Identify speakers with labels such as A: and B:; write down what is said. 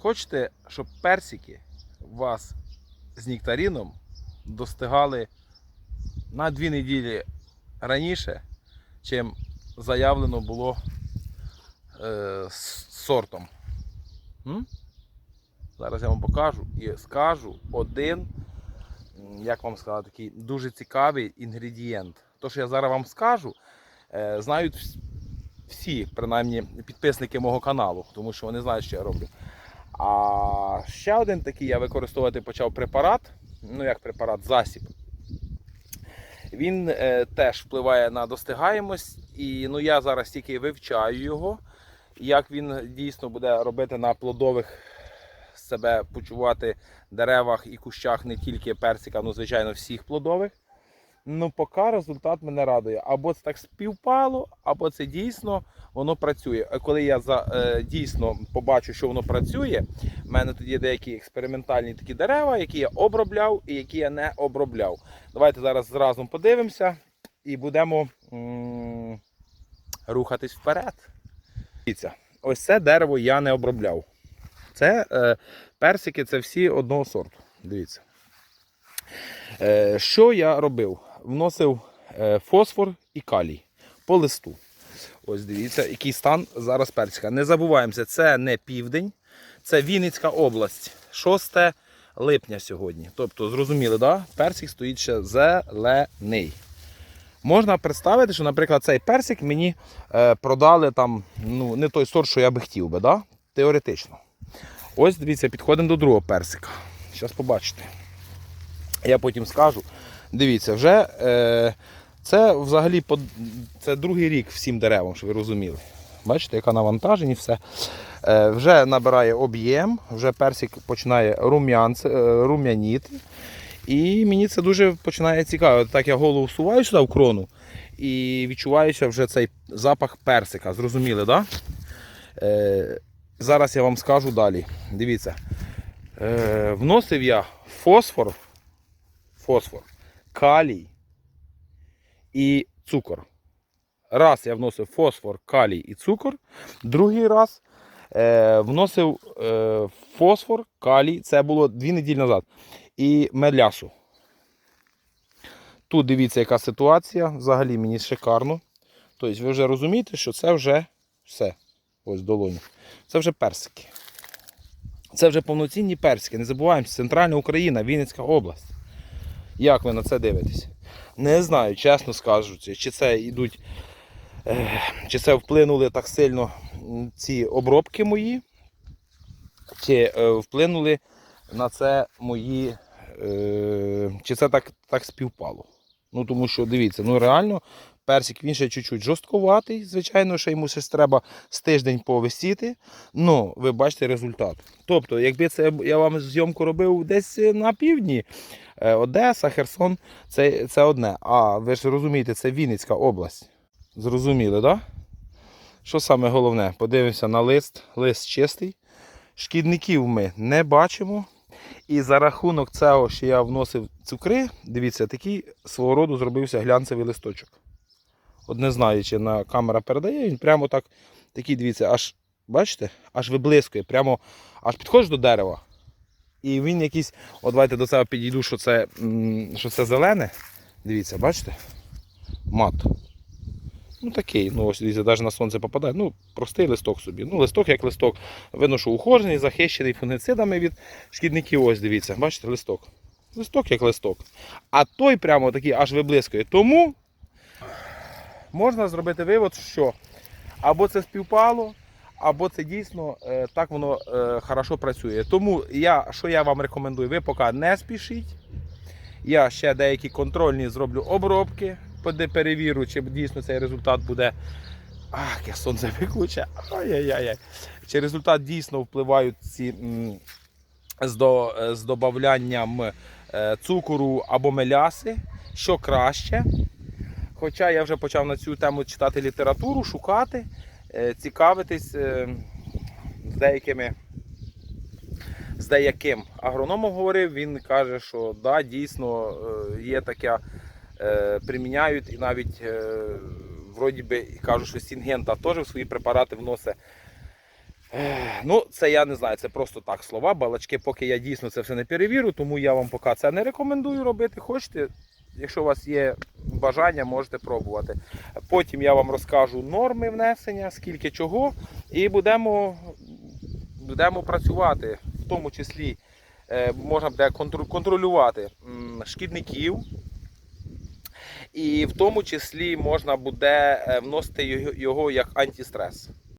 A: Хочете, щоб персики вас з нектаріном достигали на дві неділі раніше, чим заявлено було е, з сортом. М? Зараз я вам покажу і скажу один, як вам сказати, такий дуже цікавий інгредієнт. То, що я зараз вам скажу, е, знають всі, принаймні, підписники мого каналу, тому що вони знають, що я роблю. А ще один такий я використовувати почав препарат, ну як препарат, засіб. Він е, теж впливає на достигаємость, і ну, я зараз тільки вивчаю його, як він дійсно буде робити на плодових себе почувати деревах і кущах не тільки персика, ну звичайно всіх плодових. Ну, поки результат мене радує. Або це так співпало, або це дійсно воно працює. А коли я за, е, дійсно побачу, що воно працює, в мене тоді є деякі експериментальні такі дерева, які я обробляв і які я не обробляв. Давайте зараз разом подивимося і будемо м- рухатись вперед. Дивіться, ось це дерево я не обробляв. Це е, персики, це всі одного сорту. Дивіться. Е, що я робив? Вносив е, фосфор і калій по листу. Ось дивіться, який стан зараз персика. Не забуваємося, це не південь, це Вінницька область. 6 липня сьогодні. Тобто, зрозуміли, да? персик стоїть ще зелений. Можна представити, що, наприклад, цей персик мені е, продали там, ну, не той сорт, що я би хотів би, да? теоретично. Ось дивіться, підходимо до другого персика. Зараз побачите. Я потім скажу. Дивіться, вже е, це взагалі под- це другий рік всім деревам, щоб ви розуміли. Бачите, яка навантажені, все. Е, вже набирає об'єм, вже персик починає е, рум'яніти. І мені це дуже починає цікаво. Так я голову всуваю сюди в крону і відчувається вже цей запах персика. Зрозуміли, так? Да? Е, зараз я вам скажу далі. Дивіться. Е, вносив я фосфор, фосфор, калій і цукор. Раз я вносив фосфор, калій і цукор. Другий раз е, вносив е, фосфор, калій, це було дві неділі назад. І мелясу. Тут дивіться, яка ситуація. Взагалі мені шикарно. Тобто ви вже розумієте, що це вже все. Ось долоні. Це вже персики. Це вже повноцінні персики. Не забуваємося, Центральна Україна, Вінницька область. Як ви на це дивитесь? Не знаю, чесно скажу, чи- це йдуть, чи це вплинули так сильно ці обробки мої, чи е, вплинули на це мої, е, чи це так, так співпало. Ну тому що дивіться, ну реально персик він ще чуть-чуть жорстковатий, звичайно, що йому ще треба з тиждень повисіти. Ну, ви бачите результат. Тобто, якби це я вам зйомку робив десь на півдні, е, Одеса, Херсон, це, це одне. А ви ж розумієте, це Вінницька область. Зрозуміли, так? Да? Що саме головне? Подивимося на лист. Лист чистий. Шкідників ми не бачимо. І за рахунок цього, що я вносив цукри, дивіться, такий свого роду зробився глянцевий листочок. От не знаю, чи на камера передає, він прямо так, такий, дивіться, аж, бачите, аж виблискує, прямо аж підходиш до дерева. І він якийсь, от давайте до цього підійду, що це, що це зелене. Дивіться, бачите? Мат. Ну такий, ну ось дивіться, навіть на сонце попадає. Ну, простий листок собі. Ну, листок як листок. Видно, що ухожений, захищений фунгицидами від шкідників. Ось дивіться, бачите, листок. Листок як листок. А той прямо такий аж виблискує. Тому можна зробити вивод, що або це співпало, або це дійсно е, так воно е, хорошо працює. Тому я, що я вам рекомендую, ви поки не спішіть. Я ще деякі контрольні зроблю обробки, перевірю, чи дійсно цей результат буде. Ах, яке сонце виклуче. Ай-яй-яй. Чи результат дійсно впливають ці з, до, з додаванням е, цукору або меляси, що краще. Хоча я вже почав на цю тему читати літературу, шукати, е, цікавитись е, з деякими. З деяким агрономом говорив, він каже, що да, дійсно е, є таке, приміняють і навіть вроді би кажуть, що Сінгента теж в свої препарати вносить Ну, це я не знаю, це просто так слова, балачки, поки я дійсно це все не перевірю, тому я вам поки це не рекомендую робити. Хочете, якщо у вас є бажання, можете пробувати. Потім я вам розкажу норми внесення, скільки чого, і будемо, будемо працювати, в тому числі е, можна буде контролювати шкідників. І в тому числі можна буде е, вносити його- як антистрес.